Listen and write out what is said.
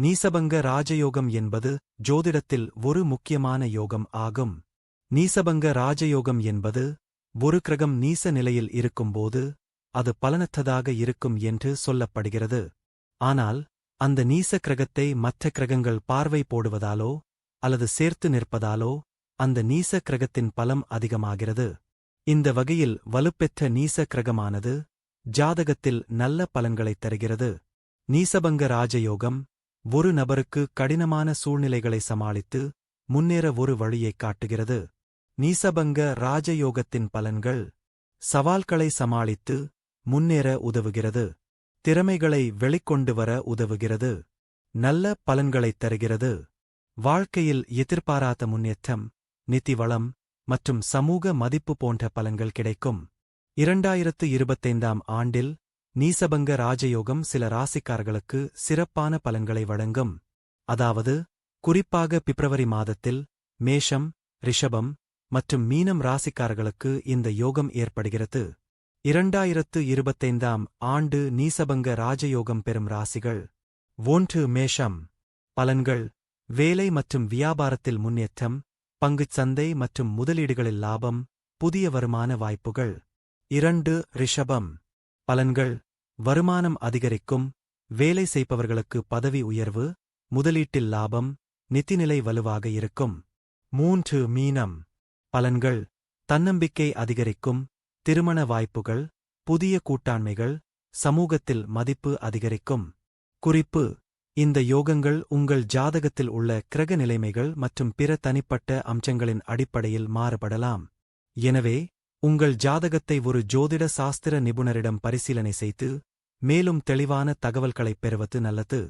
நீசபங்க ராஜயோகம் என்பது ஜோதிடத்தில் ஒரு முக்கியமான யோகம் ஆகும். நீசபங்க ராஜயோகம் என்பது ஒரு கிரகம் நீச நிலையில் இருக்கும்போது அது பலனற்றதாக இருக்கும் என்று சொல்லப்படுகிறது. ஆனால் அந்த நீச கிரகத்தை மற்ற கிரகங்கள் பார்வை போடுவதாலோ அல்லது சேர்த்து நிற்பதாலோ அந்த நீச கிரகத்தின் பலம் அதிகமாகிறது. இந்த வகையில் வலுப்பெற்ற நீச கிரகமானது ஜாதகத்தில் நல்ல பலன்களைத் தருகிறது. நீசபங்க ராஜயோகம் ஒரு நபருக்கு கடினமான சூழ்நிலைகளை சமாளித்து முன்னேற ஒரு வழியைக் காட்டுகிறது. நீசபங்க ராஜயோகத்தின் பலன்கள் சவால்களை சமாளித்து முன்னேற உதவுகிறது. திறமைகளை வெளிக்கொண்டு வர உதவுகிறது. நல்ல பலன்களைத் தருகிறது. வாழ்க்கையில் எதிர்பாராத முன்னேற்றம் நிதி வளம் மற்றும் சமூக மதிப்பு போன்ற பலன்கள் கிடைக்கும். இரண்டாயிரத்து இருபத்தைந்தாம் ஆண்டில் நீசபங்க ராஜயோகம் சில ராசிக்காரர்களுக்கு சிறப்பான பலன்களை வழங்கும். அதாவது குறிப்பாக பிப்ரவரி மாதத்தில் மேஷம் ரிஷபம் மற்றும் மீனம் ராசிக்காரர்களுக்கு இந்த யோகம் ஏற்படுகிறது. இரண்டாயிரத்து இருபத்தைந்தாம் ஆண்டு நீசபங்க ராஜயோகம் பெறும் ராசிகள். ஒன்று மேஷம். பலன்கள் வேலை மற்றும் வியாபாரத்தில் முன்னேற்றம் பங்குச் சந்தை மற்றும் முதலீடுகளில் லாபம் புதிய வருமான வாய்ப்புகள். இரண்டு ரிஷபம். பலன்கள் வருமானம் அதிகரிக்கும் வேலை செய்பவர்களுக்கு பதவி உயர்வு முதலீட்டில் லாபம் நிதிநிலை வலுவாக இருக்கும். மூன்று மீனம். பலன்கள். தன்னம்பிக்கை அதிகரிக்கும் திருமண வாய்ப்புகள் புதிய கூட்டாண்மைகள் சமூகத்தில் மதிப்பு அதிகரிக்கும். குறிப்பு. இந்த யோகங்கள் உங்கள் ஜாதகத்தில் உள்ள கிரக நிலைமைகள் மற்றும் பிற தனிப்பட்ட அம்சங்களின் அடிப்படையில் மாறுபடலாம். எனவே உங்கள் ஜாதகத்தை ஒரு ஜோதிட சாஸ்திர நிபுணரிடம் பரிசீலனை செய்து மேலும் தெளிவான தகவல்களைப் பெறுவது நல்லது.